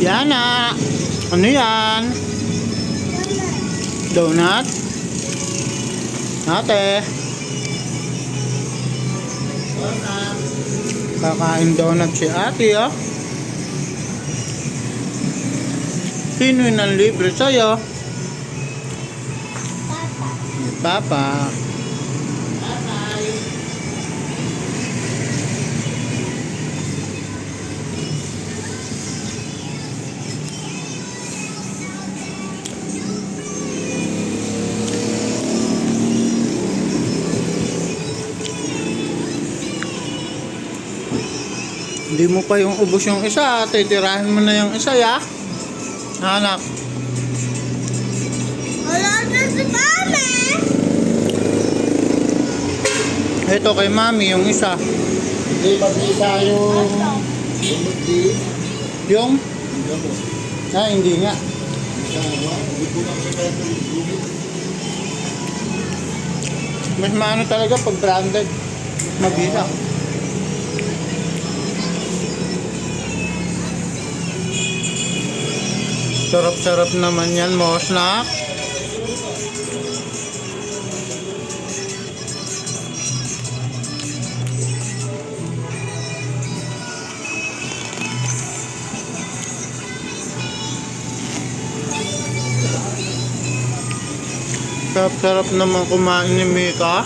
Yana, ano yan? Donut? Ate. Kakain donut si ate, oh. Sino yung nanlibre sa'yo? Si Papa. Hindi mo pa yung ubos yung isa, titirahin mo na yung isa, ya? Anak, Wala na si Mami! ito kay mami yung isa. Hindi mag-isa yung... Yung hindi. Yung? Ah, hindi nga. Mas maano talaga pag branded. Mag-isa. Sarap-sarap naman yan, mo snack. Sarap-sarap naman kumain ni Mika.